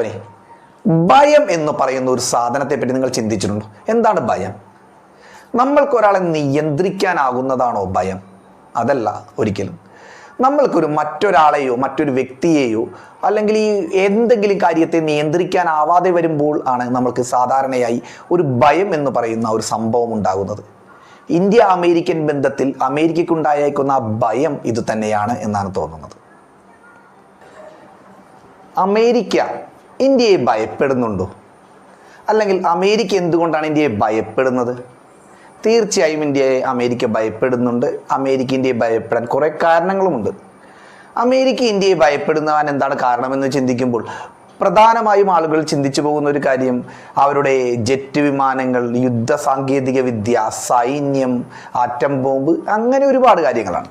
പ്രിയപ്പെട്ടവരെ ഭയം എന്ന് പറയുന്ന ഒരു സാധനത്തെ പറ്റി നിങ്ങൾ ചിന്തിച്ചിട്ടുണ്ടോ? എന്താണ് ഭയം? നമ്മൾക്ക് ഒരാളെ നിയന്ത്രിക്കാനാകുന്നതാണോ ഭയം? അതല്ല ഒരിക്കലും. നമ്മൾക്കൊരു മറ്റൊരാളെയോ മറ്റൊരു വ്യക്തിയെയോ അല്ലെങ്കിൽ ഈ എന്തെങ്കിലും കാര്യത്തെ നിയന്ത്രിക്കാനാവാതെ വരുമ്പോൾ ആണ് നമ്മൾക്ക് സാധാരണയായി ഒരു ഭയം എന്ന് പറയുന്ന ഒരു സംഭവം ഉണ്ടാകുന്നത്. ഇന്ത്യ അമേരിക്കൻ ബന്ധത്തിൽ അമേരിക്കയ്ക്കുണ്ടായേക്കുന്ന ഭയം ഇത് തന്നെയാണ് എന്നാണ് തോന്നുന്നത്. അമേരിക്ക ഇന്ത്യയെ ഭയപ്പെടുന്നുണ്ടോ? അല്ലെങ്കിൽ അമേരിക്ക എന്തുകൊണ്ടാണ് ഇന്ത്യയെ ഭയപ്പെടുന്നത്? തീർച്ചയായും ഇന്ത്യയെ അമേരിക്ക ഭയപ്പെടുന്നുണ്ട്. അമേരിക്ക ഇന്ത്യയെ ഭയപ്പെടാൻ കുറേ കാരണങ്ങളുമുണ്ട്. അമേരിക്ക ഇന്ത്യയെ ഭയപ്പെടുന്നവൻ എന്താണ് കാരണമെന്ന് ചിന്തിക്കുമ്പോൾ പ്രധാനമായും ആളുകൾ ചിന്തിച്ചു പോകുന്ന ഒരു കാര്യം അവരുടെ ജെറ്റ് വിമാനങ്ങൾ യുദ്ധ സാങ്കേതിക വിദ്യ സൈന്യം ആറ്റം ബോംബ് അങ്ങനെ ഒരുപാട് കാര്യങ്ങളാണ്.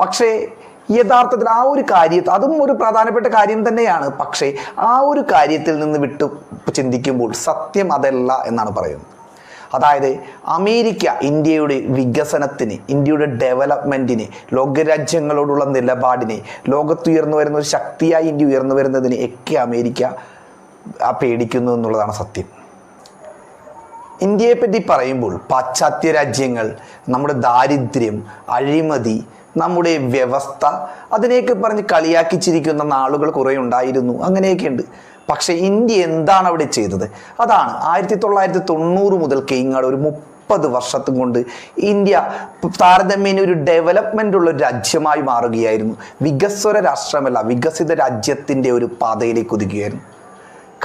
പക്ഷേ യഥാർത്ഥത്തിൽ ആ ഒരു കാര്യത്തിൽ അതും ഒരു പ്രധാനപ്പെട്ട കാര്യം തന്നെയാണ്. പക്ഷേ ആ ഒരു കാര്യത്തിൽ നിന്ന് വിട്ടു ചിന്തിക്കുമ്പോൾ സത്യം അതല്ല എന്നാണ് പറയുന്നത്. അതായത് അമേരിക്ക ഇന്ത്യയുടെ വികസനത്തിന് ഇന്ത്യയുടെ ഡെവലപ്മെന്റിന് ലോകരാജ്യങ്ങളോടുള്ള നിലപാടിനെ ലോകത്തുയർന്നു വരുന്ന ഒരു ശക്തിയായി ഇന്ത്യ ഉയർന്നു വരുന്നതിന് ഒക്കെ അമേരിക്ക പേടിക്കുന്നു എന്നുള്ളതാണ് സത്യം. ഇന്ത്യയെപ്പറ്റി പറയുമ്പോൾ പാശ്ചാത്യ രാജ്യങ്ങൾ നമ്മുടെ ദാരിദ്ര്യം അഴിമതി നമ്മുടെ വ്യവസ്ഥ അതിനെയൊക്കെ പറഞ്ഞ് കളിയാക്കിച്ചിരിക്കുന്ന നാളുകൾ കുറേ ഉണ്ടായിരുന്നു. അങ്ങനെയൊക്കെ ഉണ്ട് പക്ഷേ ഇന്ത്യ എന്താണ് അവിടെ ചെയ്തത്? അതാണ് ആയിരത്തി തൊള്ളായിരത്തി തൊണ്ണൂറ് മുതൽ കേങ്ങാട് ഒരു മുപ്പത് വർഷത്തും കൊണ്ട് ഇന്ത്യ താരതമ്യേന ഒരു ഡെവലപ്മെന്റ് ഉള്ള ഒരു രാജ്യമായി മാറുകയായിരുന്നു. വികസ്വര രാഷ്ട്രമല്ല വികസിത രാജ്യത്തിന്റെ ഒരു പാതയിലേക്ക് ഒതുക്കുകയായിരുന്നു.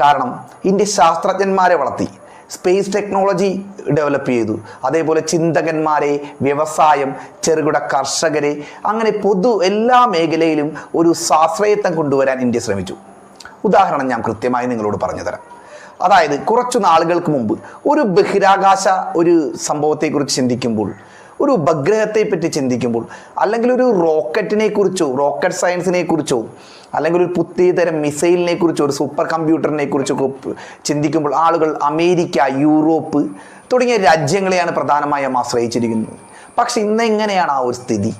കാരണം ഇന്ത്യ ശാസ്ത്രജ്ഞന്മാരെ വളർത്തി. സ്പേസ് ടെക്നോളജി ഡെവലപ്പ് ചെയ്തു. അതേപോലെ ചിന്തകന്മാരെ വ്യവസായം ചെറുകിട കർഷകരെ അങ്ങനെ പൊതു എല്ലാ മേഖലയിലും ഒരു സ്വാശ്രയത്വം കൊണ്ടുവരാൻ ഇന്ത്യ ശ്രമിച്ചു. ഉദാഹരണം ഞാൻ കൃത്യമായി നിങ്ങളോട് പറഞ്ഞു തരാം അതായത് കുറച്ചു നാളുകൾക്ക് മുമ്പ് ഒരു ബഹിരാകാശ ഒരു സംഭവത്തെക്കുറിച്ച് ചിന്തിക്കുമ്പോൾ ഒരു ഉപഗ്രഹത്തെ പറ്റി ചിന്തിക്കുമ്പോൾ അല്ലെങ്കിൽ ഒരു റോക്കറ്റിനെ കുറിച്ചോ റോക്കറ്റ് സയൻസിനെ കുറിച്ചോ അല്ലെങ്കിൽ ഒരു പുതിയതരം മിസൈലിനെ കുറിച്ചോ ഒരു സൂപ്പർ കമ്പ്യൂട്ടറിനെ കുറിച്ചൊക്കെ ചിന്തിക്കുമ്പോൾ ആളുകൾ അമേരിക്ക യൂറോപ്പ് തുടങ്ങിയ രാജ്യങ്ങളെയാണ് പ്രധാനമായും ആശ്രയിച്ചിരിക്കുന്നത്. പക്ഷെ ഇന്ന് എങ്ങനെയാണ് ആ ഒരു സ്ഥിതി?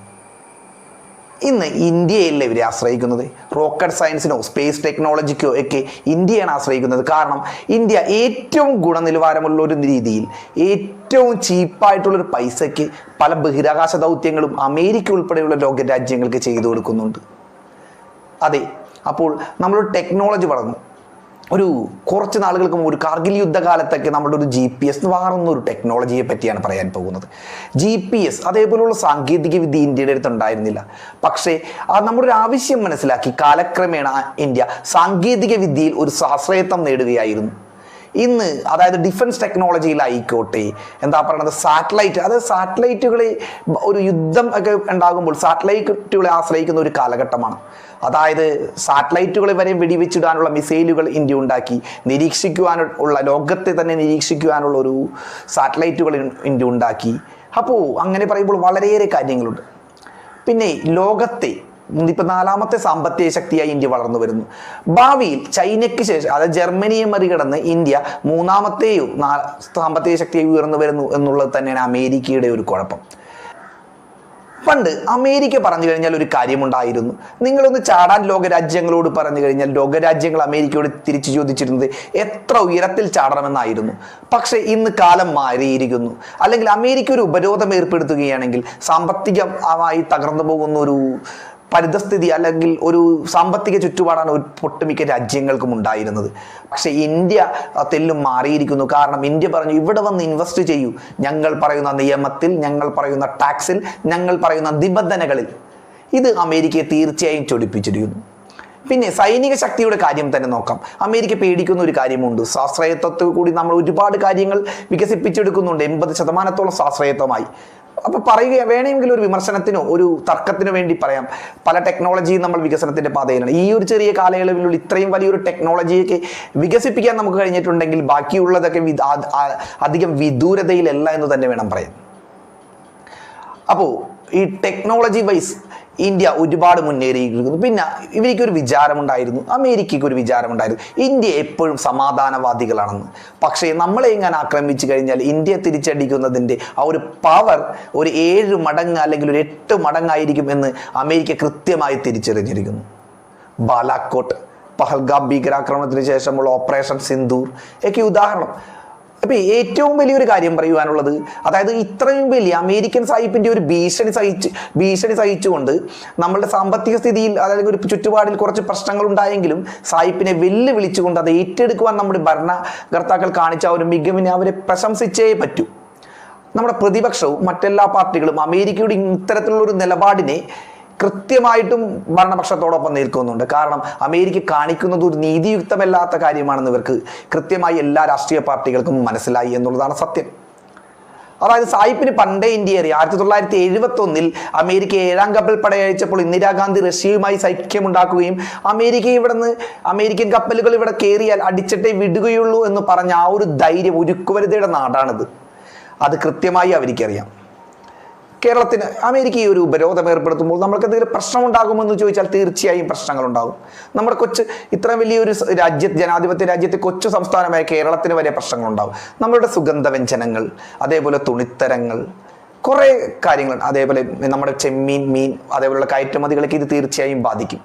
ഇന്ന് ഇന്ത്യയല്ലേ ഇവരെ ആശ്രയിക്കുന്നത്? റോക്കറ്റ് സയൻസിനോ സ്പേസ് ടെക്നോളജിക്കോ ഒക്കെ ഇന്ത്യയാണ് ആശ്രയിക്കുന്നത്. കാരണം ഇന്ത്യ ഏറ്റവും ഗുണനിലവാരമുള്ള ഒരു രീതിയിൽ ഏറ്റവും ചീപ്പായിട്ടുള്ളൊരു പൈസയ്ക്ക് പല ബഹിരാകാശ ദൗത്യങ്ങളും അമേരിക്ക ഉൾപ്പെടെയുള്ള ലോക രാജ്യങ്ങൾക്ക് ചെയ്തു കൊടുക്കുന്നുണ്ട്. അതെ. അപ്പോൾ നമ്മൾ ടെക്നോളജി വളർന്നു. ഒരു കുറച്ച് നാളുകൾക്ക് മുമ്പ് ഒരു കാർഗിൽ യുദ്ധകാലത്തൊക്കെ നമ്മുടെ ഒരു ജി പി എസ് മാറുന്ന ഒരു ടെക്നോളജിയെ പറ്റിയാണ് പറയാൻ പോകുന്നത്. ജി പി എസ് അതേപോലുള്ള സാങ്കേതിക വിദ്യ ഇന്ത്യയുടെ അടുത്ത് ഉണ്ടായിരുന്നില്ല. പക്ഷേ ആ നമ്മുടെ ഒരു ആവശ്യം മനസ്സിലാക്കി കാലക്രമേണ ഇന്ത്യ സാങ്കേതിക വിദ്യയിൽ ഒരു സാശ്രയത്വം നേടുകയായിരുന്നു. ഇന്ന് അതായത് ഡിഫൻസ് ടെക്നോളജിയിലായിക്കോട്ടെ എന്താ പറയുന്നത് സാറ്റലൈറ്റ് അതായത് സാറ്റലൈറ്റുകളെ ഒരു യുദ്ധം ഒക്കെ ഉണ്ടാകുമ്പോൾ സാറ്റലൈറ്റുകളെ ആശ്രയിക്കുന്ന ഒരു കാലഘട്ടമാണ്. അതായത് സാറ്റലൈറ്റുകളെ വരെ വെടിവെച്ചിടാനുള്ള മിസൈലുകൾ ഇന്ത്യ ഉണ്ടാക്കി നിരീക്ഷിക്കുവാനുള്ള ലോകത്തെ തന്നെ നിരീക്ഷിക്കുവാനുള്ള ഒരു സാറ്റലൈറ്റുകൾ ഇന്ത്യ ഉണ്ടാക്കി. അപ്പോൾ അങ്ങനെ പറയുമ്പോൾ വളരെയേറെ കാര്യങ്ങളുണ്ട്. പിന്നെ ലോകത്തെ ഇപ്പം നാലാമത്തെ സാമ്പത്തിക ശക്തിയായി ഇന്ത്യ വളർന്നു വരുന്നു. ഭാവിയിൽ ചൈനയ്ക്ക് ശേഷം അതായത് ജർമ്മനിയെ മറികടന്ന് ഇന്ത്യ മൂന്നാമത്തെയോ സാമ്പത്തിക ശക്തിയായി ഉയർന്നു വരുന്നു എന്നുള്ളത് തന്നെയാണ് അമേരിക്കയുടെ ഒരു കുഴപ്പം. പണ്ട് അമേരിക്ക പറഞ്ഞു കഴിഞ്ഞാൽ ഒരു കാര്യമുണ്ടായിരുന്നു. നിങ്ങളൊന്ന് ചാടാൻ ലോകരാജ്യങ്ങളോട് പറഞ്ഞു കഴിഞ്ഞാൽ ലോകരാജ്യങ്ങൾ അമേരിക്കയോട് തിരിച്ചു ചോദിച്ചിരുന്നത് എത്ര ഉയരത്തിൽ ചാടണമെന്നായിരുന്നു. പക്ഷേ ഇന്ന് കാലം മാറിയിരിക്കുന്നു. അല്ലെങ്കിൽ അമേരിക്ക ഒരു ഉപരോധം ഏർപ്പെടുത്തുകയാണെങ്കിൽ സാമ്പത്തികമായി തകർന്നു പോകുന്ന ഒരു പരിതസ്ഥിതി അല്ലെങ്കിൽ ഒരു സാമ്പത്തിക ചുറ്റുപാടാണ് ഒട്ടുമിക്ക രാജ്യങ്ങൾക്കും ഉണ്ടായിരുന്നത്. പക്ഷേ ഇന്ത്യ തെല്ലും മാറിയിരിക്കുന്നു. കാരണം ഇന്ത്യ പറഞ്ഞു ഇവിടെ വന്ന് ഇൻവെസ്റ്റ് ചെയ്യൂ. ഞങ്ങൾ പറയുന്ന നിയമത്തിൽ ഞങ്ങൾ പറയുന്ന ടാക്സിൽ ഞങ്ങൾ പറയുന്ന നിബന്ധനകളിൽ. ഇത് അമേരിക്കയെ തീർച്ചയായും ചൊടിപ്പിച്ചിരിക്കുന്നു. പിന്നെ സൈനിക ശക്തിയുടെ കാര്യം തന്നെ നോക്കാം. അമേരിക്ക പേടിക്കുന്ന ഒരു കാര്യമുണ്ട്. സ്വാശ്രയത്വത്തിൽ കൂടി നമ്മൾ ഒരുപാട് കാര്യങ്ങൾ വികസിപ്പിച്ചെടുക്കുന്നുണ്ട്. എൺപത് ശതമാനത്തോളം സ്വാശ്രയത്വമായി. അപ്പൊ പറയുക വേണമെങ്കിൽ ഒരു വിമർശനത്തിനോ ഒരു തർക്കത്തിനോ വേണ്ടി പറയാം. പല ടെക്നോളജിയും നമ്മൾ വികസനത്തിന്റെ പാതയിലാണ്. ഈ ഒരു ചെറിയ കാലയളവിലുള്ള ഇത്രയും വലിയൊരു ടെക്നോളജിയൊക്കെ വികസിപ്പിക്കാൻ നമുക്ക് കഴിഞ്ഞിട്ടുണ്ടെങ്കിൽ ബാക്കിയുള്ളതൊക്കെ അധികം വിദൂരതയിലല്ല എന്ന് തന്നെ വേണം പറയാൻ. അപ്പോൾ ഈ ടെക്നോളജി വൈസ് ഇന്ത്യ ഒരുപാട് മുന്നേറിയിരിക്കുന്നു. പിന്നെ ഇവർക്ക് ഒരു വിചാരമുണ്ടായിരുന്നു അമേരിക്കയ്ക്ക് ഒരു വിചാരമുണ്ടായിരുന്നു. ഇന്ത്യ എപ്പോഴും സമാധാനവാദികളാണെന്ന്. പക്ഷേ നമ്മളെ ഇങ്ങനെ ആക്രമിച്ചു കഴിഞ്ഞാൽ ഇന്ത്യ തിരിച്ചടിക്കുന്നതിന്റെ ആ ഒരു പവർ ഒരു ഏഴ് മടങ്ങ് അല്ലെങ്കിൽ ഒരു എട്ട് മടങ്ങായിരിക്കും എന്ന് അമേരിക്ക കൃത്യമായി തിരിച്ചറിഞ്ഞിരിക്കുന്നു. ബാലാക്കോട്ട് പഹൽഗാം ഭീകരാക്രമണത്തിന് ശേഷമുള്ള ഓപ്പറേഷൻ സിന്ദൂർ ഒക്കെ ഉദാഹരണം. അപ്പൊ ഏറ്റവും വലിയൊരു കാര്യം പറയുവാനുള്ളത് അതായത് ഇത്രയും വലിയ അമേരിക്കൻ സാഹിബിന്റെ ഒരു ഭീഷണി സഹിച്ച് ഭീഷണി സഹിച്ചുകൊണ്ട് നമ്മളുടെ സാമ്പത്തിക സ്ഥിതിയിൽ അതായത് ഒരു ചുറ്റുപാടിൽ കുറച്ച് പ്രശ്നങ്ങൾ ഉണ്ടായെങ്കിലും സായിപ്പിനെ വെല്ലുവിളിച്ചുകൊണ്ട് അത് ഏറ്റെടുക്കുവാൻ നമ്മുടെ ഭരണകർത്താക്കൾ കാണിച്ച ആ ഒരു മികവിനെ അവരെ പ്രശംസിച്ചേ പറ്റൂ. നമ്മുടെ പ്രതിപക്ഷവും മറ്റെല്ലാ പാർട്ടികളും അമേരിക്കയുടെ ഇത്തരത്തിലുള്ള ഒരു നിലപാടിനെ കൃത്യമായിട്ടും ഭരണപക്ഷത്തോടൊപ്പം നിൽക്കുന്നുണ്ട്. കാരണം അമേരിക്ക കാണിക്കുന്നത് ഒരു നീതിയുക്തമല്ലാത്ത കാര്യമാണെന്ന് ഇവർക്ക് കൃത്യമായി എല്ലാ രാഷ്ട്രീയ പാർട്ടികൾക്കും മനസ്സിലായി എന്നുള്ളതാണ് സത്യം. അതായത് സായിപ്പിന് പണ്ടേ ഇന്ത്യ അറിയാം. ആയിരത്തി തൊള്ളായിരത്തി എഴുപത്തി ഒന്നിൽ അമേരിക്ക ഏഴാം കപ്പൽ പടയച്ചപ്പോൾ ഇന്ദിരാഗാന്ധി റഷ്യയുമായി സഖ്യമുണ്ടാക്കുകയും അമേരിക്ക ഇവിടുന്ന് അമേരിക്കൻ കപ്പലുകൾ ഇവിടെ കയറിയാൽ അടിച്ചിട്ടേ വിടുകയുള്ളൂ എന്ന് പറഞ്ഞ ആ ഒരു ധൈര്യം ഉരുക്കുവരുതയുടെ നാടാണിത്. അത് കൃത്യമായി അവർക്കറിയാം. കേരളത്തിന് അമേരിക്ക ഈ ഒരു ഉപരോധം ഏർപ്പെടുത്തുമ്പോൾ നമ്മൾക്ക് എന്തെങ്കിലും പ്രശ്നം ഉണ്ടാകുമെന്ന് ചോദിച്ചാൽ തീർച്ചയായും പ്രശ്നങ്ങളുണ്ടാകും. നമ്മുടെ കൊച്ചു ഇത്ര വലിയൊരു രാജ്യ ജനാധിപത്യ രാജ്യത്തെ കൊച്ചു സംസ്ഥാനമായ കേരളത്തിന് വരെ പ്രശ്നങ്ങളുണ്ടാകും. നമ്മളുടെ സുഗന്ധവ്യഞ്ജനങ്ങൾ അതേപോലെ തുണിത്തരങ്ങൾ കുറേ കാര്യങ്ങളുണ്ട് അതേപോലെ നമ്മുടെ ചെമ്മീൻ മീൻ അതേപോലെയുള്ള കയറ്റുമതികളൊക്കെ ഇത് തീർച്ചയായും ബാധിക്കും.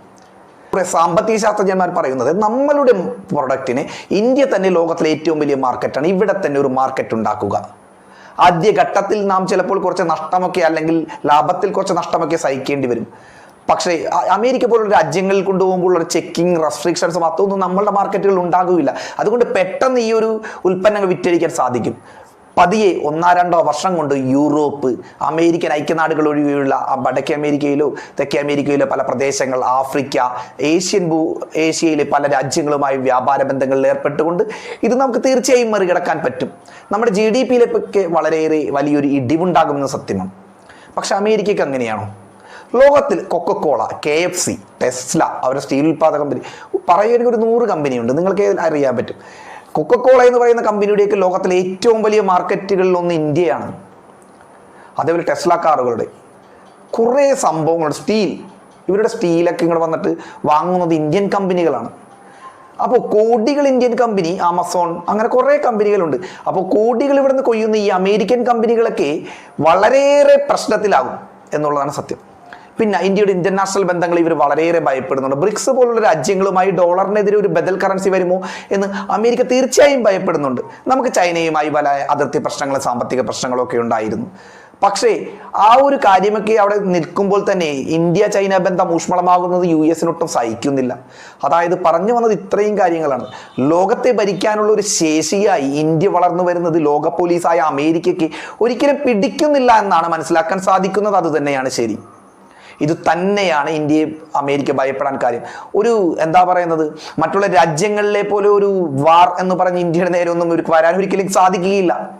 കുറെ സാമ്പത്തിക ശാസ്ത്രജ്ഞന്മാർ പറയുന്നത് നമ്മളുടെ പ്രൊഡക്റ്റിന് ഇന്ത്യ തന്നെ ലോകത്തിലെ ഏറ്റവും വലിയ മാർക്കറ്റാണ് ഇവിടെ തന്നെ ഒരു മാർക്കറ്റ് ഉണ്ടാക്കുക. ആദ്യഘട്ടത്തിൽ നാം ചിലപ്പോൾ കുറച്ച് നഷ്ടമൊക്കെ അല്ലെങ്കിൽ ലാഭത്തിൽ കുറച്ച് നഷ്ടമൊക്കെ സഹിക്കേണ്ടി വരും. പക്ഷേ അമേരിക്ക പോലുള്ള രാജ്യങ്ങളിൽ കൊണ്ടുപോകുമ്പോൾ ഉള്ള ചെക്കിങ് റെസ്ട്രിക്ഷൻസും അതൊന്നും നമ്മളുടെ മാർക്കറ്റുകളിൽ ഉണ്ടാകില്ല അതുകൊണ്ട് പെട്ടെന്ന് ഈ ഒരു ഉൽപ്പന്നങ്ങൾ വിറ്റഴിക്കാൻ സാധിക്കും. പതിയെ ഒന്നാ രണ്ടോ വർഷം കൊണ്ട് യൂറോപ്പ് അമേരിക്കൻ ഐക്യനാടുകൾ ഒഴികെയുള്ള വടക്കേ അമേരിക്കയിലോ തെക്കേ അമേരിക്കയിലോ പല പ്രദേശങ്ങൾ ആഫ്രിക്ക ഏഷ്യൻ ഭൂ ഏഷ്യയിലെ പല രാജ്യങ്ങളുമായി വ്യാപാര ബന്ധങ്ങളിൽ ഏർപ്പെട്ടുകൊണ്ട് ഇത് നമുക്ക് തീർച്ചയായും മറികടക്കാൻ പറ്റും. നമ്മുടെ ജി ഡി പിയിലൊക്കെ വളരെയേറെ വലിയൊരു ഇടിവുണ്ടാകുമെന്ന് സത്യമാണ് പക്ഷെ അമേരിക്കയ്ക്ക് അങ്ങനെയാണോ? ലോകത്തിൽ coca cola K F C Tesla അവരുടെ സ്റ്റീൽ ഉൽപ്പാദക കമ്പനി പറയുന്ന ഒരു നൂറ് കമ്പനിയുണ്ട്. നിങ്ങൾക്ക് അറിയാൻ പറ്റും? കൊക്കക്കോള എന്ന് പറയുന്ന കമ്പനിയുടെയൊക്കെ ലോകത്തിലെ ഏറ്റവും വലിയ മാർക്കറ്റുകളിൽ ഒന്ന് ഇന്ത്യയാണ്. അതേപോലെ ടെസ്ല കാറുകളുടെ. കുറേ സംഭവങ്ങളുണ്ട് സ്റ്റീൽ. ഇവരുടെ സ്റ്റീലൊക്കെ ഇങ്ങോട്ട് വന്നിട്ട് വാങ്ങുന്നത് ഇന്ത്യൻ കമ്പനികളാണ്. അപ്പോൾ കോടികൾ ഇന്ത്യൻ കമ്പനി ആമസോൺ അങ്ങനെ കുറേ കമ്പനികളുണ്ട്. അപ്പോൾ കോടികൾ ഇവിടുന്ന് കൊയ്യുന്ന ഈ അമേരിക്കൻ കമ്പനികളൊക്കെ വളരെയേറെ പ്രശ്നത്തിലാകും എന്നുള്ളതാണ് സത്യം. പിന്നെ ഇന്ത്യയുടെ ഇന്റർനാഷണൽ ബന്ധങ്ങൾ ഇവർ വളരെയേറെ ഭയപ്പെടുന്നുണ്ട്. ബ്രിക്സ് പോലുള്ള രാജ്യങ്ങളുമായി ഡോളറിനെതിരെ ഒരു ബദൽ കറൻസി വരുമോ എന്ന് അമേരിക്ക തീർച്ചയായും ഭയപ്പെടുന്നുണ്ട്. നമുക്ക് ചൈനയുമായി പല അതിർത്തി പ്രശ്നങ്ങൾ സാമ്പത്തിക പ്രശ്നങ്ങളൊക്കെ ഉണ്ടായിരുന്നു. പക്ഷേ ആ ഒരു കാര്യമൊക്കെ അവിടെ നിൽക്കുമ്പോൾ തന്നെ ഇന്ത്യ ചൈന ബന്ധം ഊഷ്മളമാകുന്നത് യു എസിനൊട്ടും സഹിക്കുന്നില്ല. അതായത് പറഞ്ഞു വന്നത് ഇത്രയും കാര്യങ്ങളാണ്. ലോകത്തെ ഭരിക്കാനുള്ള ഒരു ശേഷിയായി ഇന്ത്യ വളർന്നു വരുന്നത് ലോക പോലീസായ അമേരിക്കയ്ക്ക് ഒരിക്കലും പിടിക്കുന്നില്ല എന്നാണ് മനസ്സിലാക്കാൻ സാധിക്കുന്നത്. അത് തന്നെയാണ് ശരി. ഇത് തന്നെയാണ് ഇന്ത്യയെ അമേരിക്ക ഭയപ്പെടാൻ കാര്യം. ഒരു എന്താ പറയുന്നത്? മറ്റുള്ള രാജ്യങ്ങളിലെ പോലെ ഒരു വാർ എന്ന് പറഞ്ഞ് ഇന്ത്യയുടെ നേരെ ഒന്നും ഒരു വരാൻ ഒരിക്കലും സാധിക്കുകയില്ല.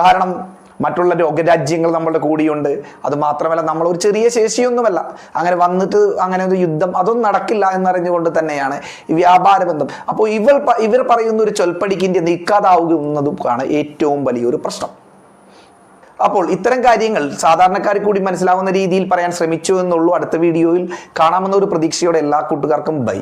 കാരണം മറ്റുള്ള രോഗരാജ്യങ്ങൾ നമ്മളുടെ കൂടിയുണ്ട്. അത് മാത്രമല്ല നമ്മൾ ഒരു ചെറിയ ശേഷിയൊന്നുമല്ല. അങ്ങനെ വന്നിട്ട് അങ്ങനെ ഒരു യുദ്ധം അതൊന്നും നടക്കില്ല എന്നറിഞ്ഞുകൊണ്ട് തന്നെയാണ് വ്യാപാര ബന്ധം. അപ്പോൾ ഇവർ ഇവർ പറയുന്ന ഒരു ചൊൽപ്പടിക്ക് ഇന്ത്യ നിൽക്കാതാവുന്നതും ആണ് ഏറ്റവും വലിയൊരു പ്രശ്നം. അപ്പോൾ ഇത്തരം കാര്യങ്ങൾ സാധാരണക്കാർ കൂടി മനസ്സിലാവുന്ന രീതിയിൽ പറയാൻ ശ്രമിച്ചു എന്നുള്ളൂ അടുത്ത വീഡിയോയിൽ കാണാമെന്ന ഒരു പ്രതീക്ഷയോടെ എല്ലാ കൂട്ടുകാർക്കും ബൈ.